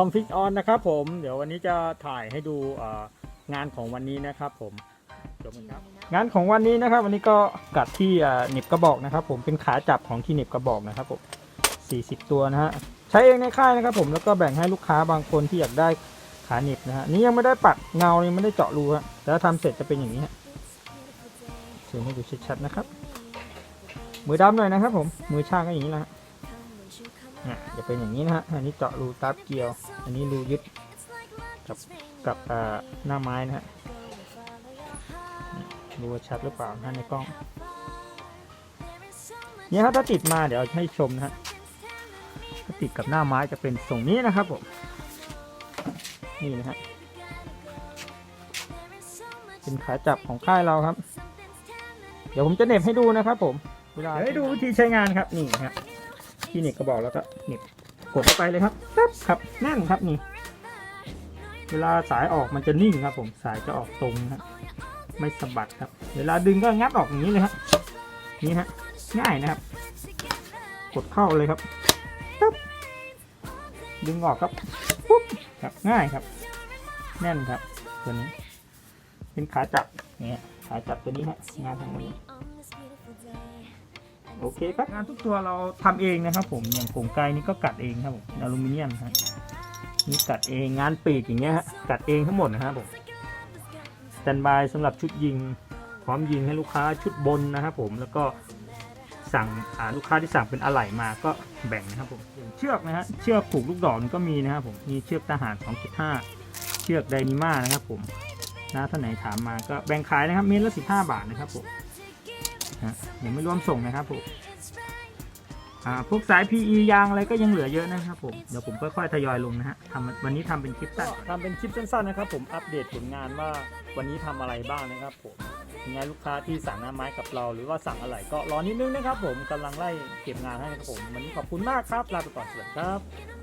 อมฟิกออนนะครับผม เดี๋ยววันนี้จะถ่ายให้ดูงานของวันนี้นะครับผมจบครับงานของวันนี้นะครับ วันนี้ก็กัดที่เอ่อหนิบกระบอกนะครับ ผมเป็นขาจับของที่หนิบกระบอกนะครับผม40 ตัวนะฮะใช้เองในค่ายนะครับ ผมแล้วก็แบ่งให้ลูกค้าบางคนที่อยากได้ขาหนิบนะฮะนี่ยังไม่ได้ปัดเงายังไม่ได้เจาะรูฮะแต่ถ้าทำเสร็จจะเป็นอย่างนี้ฮะเชิญให้ดูชัดๆนะครับ มือดำหน่อยนะครับ ผมมือช่างก็อย่างนี้แหละฮะ จะเป็นอย่างนี้นะฮะ อันนี้เจาะรูตับเกลียว อันนี้รูยึดกับกับเอ่อหน้าไม้นะฮะดูว่าชัดหรือเปล่านะในกล้องเนี่ยครับถ้าติดมาเดี๋ยวให้ชมนะฮะถ้าติดกับหน้าไม้จะเป็นทรงนี้นะครับผมนี่นะฮะเป็นขาจับของค่ายเราครับ เดี๋ยวผมจะเหน็บให้ดูนะครับผมเวลาให้ดูวิธีใช้งานครับนี่ฮะ ที่เหน็บกระบอกแล้วก็เหน็บกดเข้าไปเลยครับปั๊บครับแน่นครับนี่ เวลาสายออกมันจะนิ่งครับ ผมสายจะออกตรงนะไม่สะบัดครับ เวลาดึงก็งัดออกอย่างนี้เลยฮะนี่ฮะง่ายนะครับ กดเข้าเลยครับปั๊บดึงออกครับปุ๊บครับง่ายครับ แน่นครับตัวนี้ เป็นขาจับเนี่ยขาจับตัวนี้ฮะงานทางนี้ โอเคครับงานทุกตัวเราทำเองนะครับ ผมอย่างโครงไกลนี่ก็กัดเองครับผมอลูมิเนียมฮะนี่กัดเองงานปีกอย่างเงี้ยฮะกัดเองทั้งหมดนะครับผมสแตนบายสำหรับชุดยิง พร้อมยิงให้ลูกค้าชุดบนนะครับผมแล้วก็สั่งลูกค้าที่สั่งเป็นอะไหล่มาก็แบ่งนะครับผมเชือกนะฮะเชือกผูกลูกดอกนี่ก็มีนะครับผมมีเชือกทหาร 2.5 เชือกไดนิม่านะครับผมนะท่านไหนถามมาก็แบ่งขายนะครับเมตรละ 15 บาทนะครับผม นะยังไม่รวมส่งนะครับผมพวกสาย PE ยางอะไรก็ยังเหลือเยอะนะครับผม เดี๋ยวผมค่อยๆทยอยลงนะฮะทำวันนี้ทำเป็นคลิปสั้นทำเป็นคลิปสั้นๆนะครับผม อัปเดตผลงานว่าวันนี้ทำอะไรบ้างนะครับผมยังไงลูกค้าที่สั่งหน้าไม้กับเรา หรือว่าสั่งอะไรก็รอนิดนึงนะครับผมกำลังไล่เก็บงานให้นะครับผม วันนี้ขอบคุณมากครับ ลาไปก่อนสวัสดีครับ